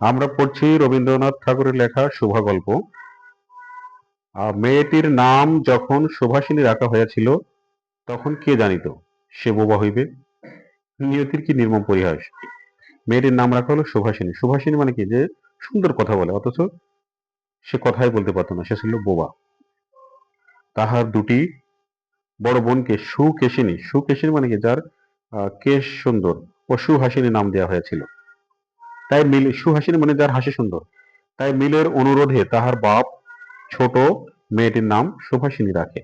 আমরা পড়ছি রবীন্দ্রনাথ ঠাকুরের লেখা শোভা গল্প মেয়েটির নাম যখন সুভাষিনী রাখা হয়েছিল, তখন কে জানিত? সে বোবা হইবে? নিয়তির কি নির্মম পরিহাস? মেয়েটির নাম রাখা হলো সুভাষিনী। সুভাষিনী মানে কি? যে সুন্দর কথা বলে, অথচ সে কথাই বলতে পারতো না, সে ছিল বোবা। তাহার দুটি বড় বোনকে সুকেশিনী। সুকেশিনী মানে কি? যার কেশ সুন্দর ও সুহাসিনী নাম দেওয়া হয়েছিল। তাই মিল, সুহাসিনী মানে যার হাসি সুন্দর। তাই মিলের অনুরোধে তাহার বাপ ছোট মেয়েটির নাম সুভাষিনী রাখে।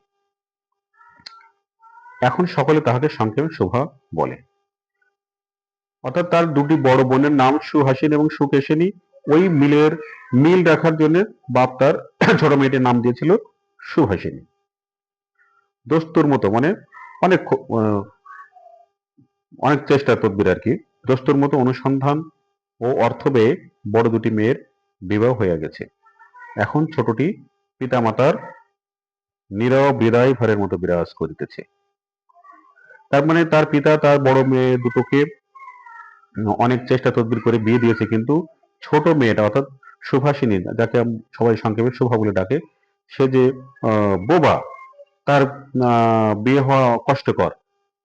এখন সকলে তাহাকে সংক্ষেপে শোভা বলে। অর্থাৎ তার দুটি বড় বোনের নাম সুহাসিনী এবং সুকেশিনী, ওই মিলের মিল রাখার জন্য বাপ তার ছোট মেয়েটির নাম দিয়েছিল সুহাসিনী দোস্তুর মতো মানে অনেক অনেক চেষ্টা তদবির আর কি। দোস্তুর মতো অনুসন্ধান ও অর্থ ব্যয়ে বড় দুটি মেয়ের বিবাহ হয়ে গেছে। এখন ছোটটি পিতামাতার নীরব বিদায় ঘরের মতো বিরাজ করিতেছে। তার মানে তার পিতা তার বড় মেয়ে দুটোকে অনেক চেষ্টা তদবির করে বিয়ে দিয়েছে, কিন্তু ছোট মেয়েটা, অর্থাৎ সুভাষিনী, যাকে সবাই সংক্ষেপে শোভা বলে ডাকে, সে যে বোবা, তার বিয়ে হওয়া কষ্টকর।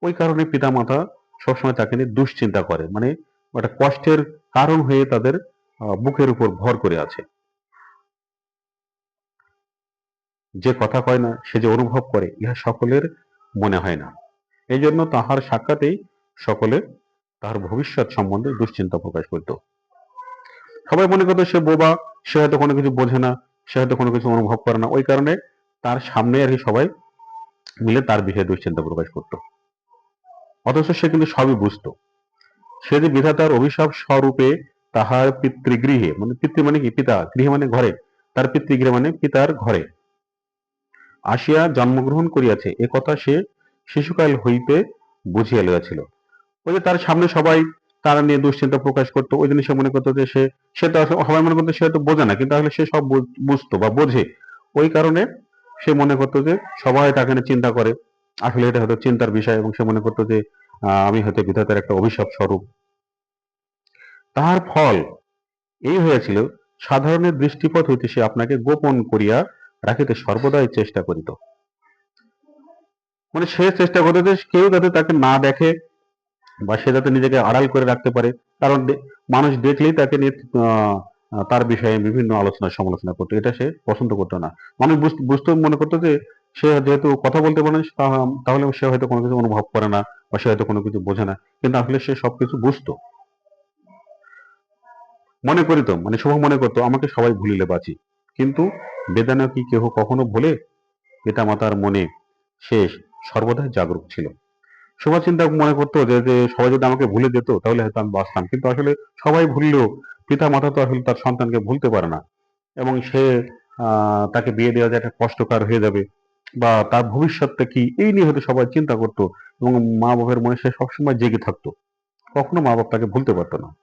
ওই কারণে পিতামাতা সবসময় তাকে নিয়ে দুশ্চিন্তা করে। মানে একটা কষ্টের কারণ হয়ে তাদের বুকের উপর ভর করে আছে। যে কথা কয় না, সে যে অনুভব করে, ইহা সকলের মনে হয় না। এই জন্য তাহার সাক্ষাতেই সকলে তাহার ভবিষ্যৎ সম্বন্ধে দুশ্চিন্তা প্রকাশ করত। সবাই মনে করতো, সে বোবা, সে হয়তো কোনো কিছু বোঝে না, সে হয়তো কোনো কিছু অনুভব করে না। ওই কারণে তার সামনে আর কি সবাই মিলে তার বিষয়ে দুশ্চিন্তা প্রকাশ করত। অথচ সে কিন্তু সবই বুঝতো। সে যে বিধাতার অভিশাপ স্বরূপে তাহার পিতৃগৃহে মানে পিতৃ মানে কি? পিতা, গৃহে মানে ঘরে, তার পিতৃগৃহে মানে পিতার ঘরে আসিয়া জন্মগ্রহণ করিয়াছে। এ কথা সে শিশুকাল হইতে বুঝিয়া লইয়াছিল। ওই যে তার সামনে সবাই তারা নিয়ে দুশ্চিন্তা প্রকাশ করতো। ওই জন্য সে মনে করতো যে সে সে তো সবাই মনে করতো সে হয়তো বোঝে না, কিন্তু আসলে সে সব বুঝ- বুঝতো বা বোঝে। ওই কারণে সে মনে করতো যে সবাই তাকে চিন্তা করে। আসলে এটা হয়তো চিন্তার বিষয় এবং সে মনে করতো যে আমি হয়তো বিধাতার একটা অভিশাপ স্বরূপ। তাহার ফল এই হয়েছিল, সাধারণের দৃষ্টিপথ হইতে সে আপনাকে গোপন করিয়া রাখিতে সর্বদাই চেষ্টা করিত। মানে সে চেষ্টা করতো কেউ যাতে তাকে না দেখে বা সে যাতে নিজেকে আড়াল করে রাখতে পারে, কারণ মানুষ দেখলেই তাকে নিয়ে তার বিষয়ে বিভিন্ন আলোচনা সমালোচনা করতো। এটা সে পছন্দ করতো না। মানুষ বুঝ- বুঝতে, মনে করতো যে সে যেহেতু কথা বলতে পারে তাহলে সে হয়তো কোনো কিছু অনুভব করে না। বা সে হয়তো কোনো কিছু বোঝে না, কিন্তু আসলে সে সবকিছু বুঝতো। মনে করিত মানে শুভ মনে করতো, আমাকে সবাই ভুলিলে বাঁচি। কিন্তু বেদানা কি কেহ কখনো ভুলে? পিতা মাতার মনে শেষ সর্বদাই জাগরুক ছিল। শুভা চিন্তা মনে করতো যে যে সবাই যদি আমাকে ভুলে যেত, তাহলে হয়তো আমি বাঁচতাম। কিন্তু আসলে সবাই ভুললেও পিতা মাতা তো আসলে তার সন্তানকে ভুলতে পারে না। এবং সে তাকে বিয়ে দেওয়া যে একটা কষ্টকর হয়ে যাবে, বা তার ভবিষ্যৎটা কি, এই নিয়ে হয়তো সবাই চিন্তা করতো। এবং মা বাবার মনে সে সবসময় জেগে থাকতো। কখনো মা বাপ তাকে ভুলতে পারতো না।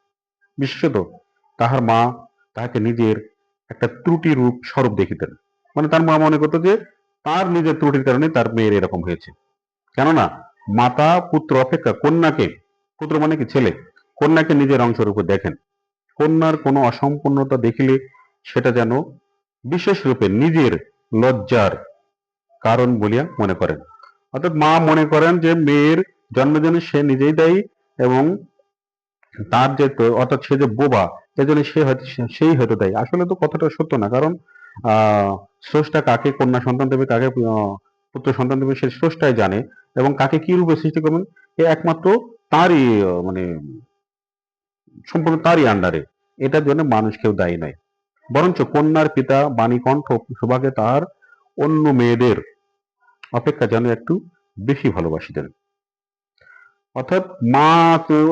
বিশেষত তাহার মা তাহাকে নিজের একটা ত্রুটি রূপ স্বরূপ দেখিতেন। মানে তার মা মনে করতো যে, তার নিজের ত্রুটির কারণে তার মেয়ের এরকম হয়েছে। কেননা, মাতা, পুত্র, অপেক্ষা কন্যাকে, পুত্র মানে কি ছেলে? কন্যাকে নিজের অংশের উপর দেখেন। কন্যার কোনো অসম্পূর্ণতা দেখিলে সেটা যেন বিশেষ রূপে নিজের লজ্জার কারণ বলিয়া মনে করেন। অর্থাৎ মা মনে করেন যে মেয়ের জন্মের জন্য সে নিজেই দায়ী এবং তার যে অর্থাৎ সে যে বোবা, এজন্য সে হয়তো সেই হয়তো দায়ী। আসলে তো কথাটা সত্য না, কারণ আহ স্রষ্টা কাকে কন্যা সন্তান দেবে, কাকে পুত্র সন্তান দেবে, সে স্রষ্টাই জানে। এবং কাকে কি রূপে সৃষ্টি করবেন, এ একমাত্র তারই মানে সম্পূর্ণ তারই আন্ডারে। এটার জন্য মানুষ কেউ দায়ী নয় বরঞ্চ কন্যার পিতা বাণীকণ্ঠ শোভাকে তার অন্য মেয়েদের অপেক্ষা যেন একটু বেশি ভালোবাসিতেন অর্থাৎ মা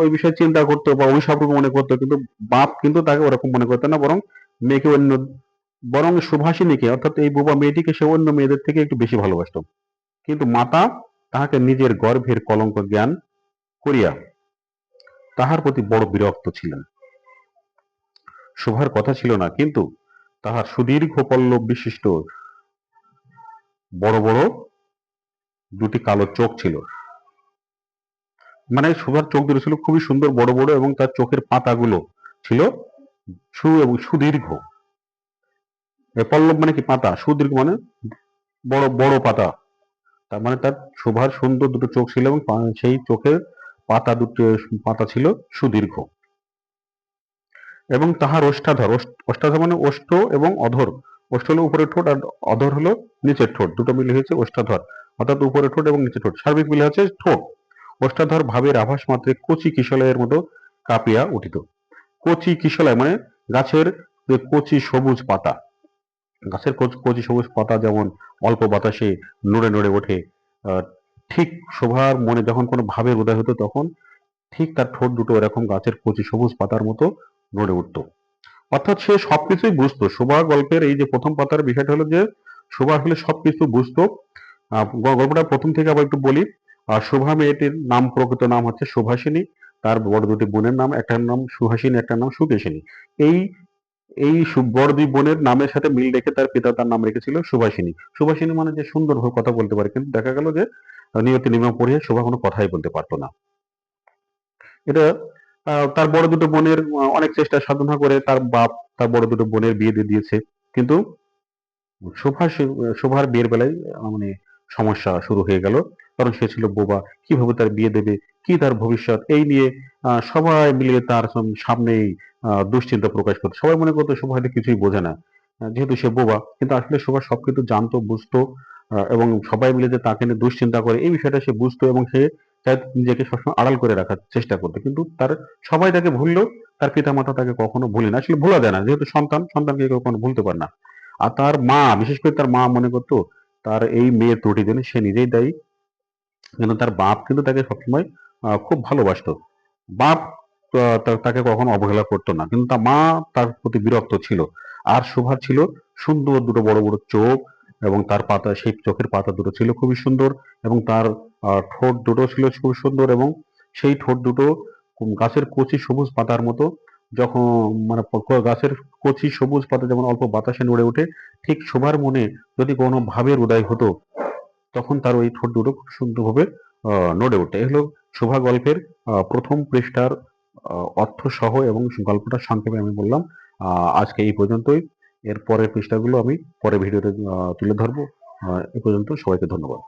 ওই বিষয়ে চিন্তা করতো বা অভিশাপ মনে করতো, কিন্তু বাপ কিন্তু তাকে ওরকম মনে করতো না, বরং মেয়েকে অন্য, বরং সুভাষিনীকে, অর্থাৎ এই বোবা মেয়েটিকে সে অন্য মেয়েদের থেকে একটু বেশি ভালোবাসতো। কিন্তু মাতা তাহাকে নিজের গর্ভের কলঙ্ক জ্ঞান করিয়া তাহার প্রতি বড় বিরক্ত ছিলেন। শোভার কথা ছিল না, কিন্তু তাহার সুদীর্ঘ পল্লব বিশিষ্ট বড় বড় দুটি কালো চোখ ছিল। মানে শোভার চোখ দুটো ছিল খুবই সুন্দর, বড় বড় এবং তার চোখের পাতাগুলো ছিল সু এবং সুদীর্ঘ। পল্লব মানে কি পাতা? সুদীর্ঘ মানে বড় বড় পাতা। তার মানে তার শোভার সুন্দর দুটো চোখ ছিল এবং সেই চোখের পাতা দুটো, পাতা ছিল সুদীর্ঘ। এবং তাহার ওষ্ঠ- ওষ্ঠাধর মানে ওষ্ঠ এবং অধর। ওষ্ঠ হলো উপরের ঠোঁট আর অধর হলো নিচের ঠোঁট। দুটো মিলে হয়েছে ওষ্ঠাধর অর্থাৎ উপরের ঠোঁট এবং নিচের ঠোঁট। সার্বিক মিলে হচ্ছে ঠোঁট। ওষ্ঠাধর ভাবের আভাস মাত্রে কচি কিশলয়ের মতো কাঁপিয়া উঠিত। কচি কিশলয় মানে গাছের যে কচি সবুজ পাতা। গাছের কচি সবুজ পাতা যেমন অল্প বাতাসে নড়ে নড়ে ওঠে ঠিক শোভার মনে যখন কোনো ভাবের উদয় হতো তখন ঠিক তার ঠোঁট দুটো এরকম গাছের কচি সবুজ পাতার মতো নড়ে উঠতো। অর্থাৎ সে সবকিছুই বুঝতো। শোভা গল্পের এই যে প্রথম পাতার বিষয়টা হলো যে, শোভা আসলে সবকিছু বুঝতো। গল্পটা প্রথম থেকে আবার একটু বলি। আর শোভা মেয়েটির নাম প্রকৃত নাম হচ্ছে সুভাষিনী তার বড় দুটি বোনের নাম, একটার নাম সুহাসিনী, একটার নাম সুকেশিনী। এই এই বড় দুই বোনের নামের সাথে মিল রেখে তার পিতা তার নাম রেখেছিল সুভাষিনী। সুভাষিনী মানে যে সুন্দরভাবে কথা বলতে পারে, কিন্তু দেখা গেল যে নিয়তি নিয়ম পড়িয়ে শোভা কোনো কথাই বলতে পারতো না। এটা তার বড় দুটো বোনের অনেক চেষ্টা সাধনা করে তার বাপ তার বড় দুটো বোনের বিয়ে দিয়ে দিয়েছে। কিন্তু শোভা শোভার বিয়ের বেলায় মানে সমস্যা শুরু হয়ে গেল। কারণ সে ছিল বোবা। কীভাবে তার বিয়ে দেবে? কি তার ভবিষ্যৎ? এই নিয়ে সবাই মিলে তার সাম- সামনেই দুশ্চিন্তা প্রকাশ করতো। সবাই মনে করতো, শোভা হয়তো কিছুই বোঝে না। যেহেতু সে বোবা, কিন্তু আসলে শোভা সবকিছু জানতো, বুঝতো এবং সবাই মিলে যে তাকে নিয়ে দুশ্চিন্তা করে, এই বিষয়টা সে বুঝতো এবং সে নিজেকে সবসময় আড়াল করে রাখার চেষ্টা করতো। কিন্তু তার, সবাই তাকে ভুললেও তার পিতা মাতা তাকে কখনো ভুলে না। আসলে ভোলা যায় না। যেহেতু সন্তান, সন্তানকে কখনো ভুলতে পারে না। আর তার মা, বিশেষ করে তার মা মনে করতো তার এই মেয়ের ত্রুটির জন্য সে নিজেই দায়ী। কিন্তু তার বাপ কিন্তু তাকে সবসময় খুব ভালোবাসতো। বাপ তাকে কখনো অবহেলা করতো না। কিন্তু তার মা তার প্রতি বিরক্ত ছিল। আর শোভার ছিল সুন্দর দুটো বড় বড় চোখ এবং তার পাতা, সেই চোখের পাতা দুটো ছিল খুবই সুন্দর এবং তার ঠোঁট দুটো ছিল খুব সুন্দর এবং সেই ঠোঁট দুটো গাছের কচি সবুজ পাতার মতো যখন মানে গাছের কচি সবুজ পাতা যেমন অল্প বাতাসে নড়ে ওঠে, ঠিক শোভার মনে যদি কোনো ভাবের উদয় হতো, তখন তার ওই ঠোঁট দুটো খুব সুন্দরভাবে নড়ে ওঠে। এই হলো শোভা গল্পের প্রথম পৃষ্ঠার অর্থ সহ এবং গল্পটা সংক্ষেপে আমি বললাম। আজকে এই পর্যন্তই। এর পরের পৃষ্ঠাগুলো আমি পরে ভিডিওতে তুলে ধরবো। এ পর্যন্ত সবাইকে ধন্যবাদ।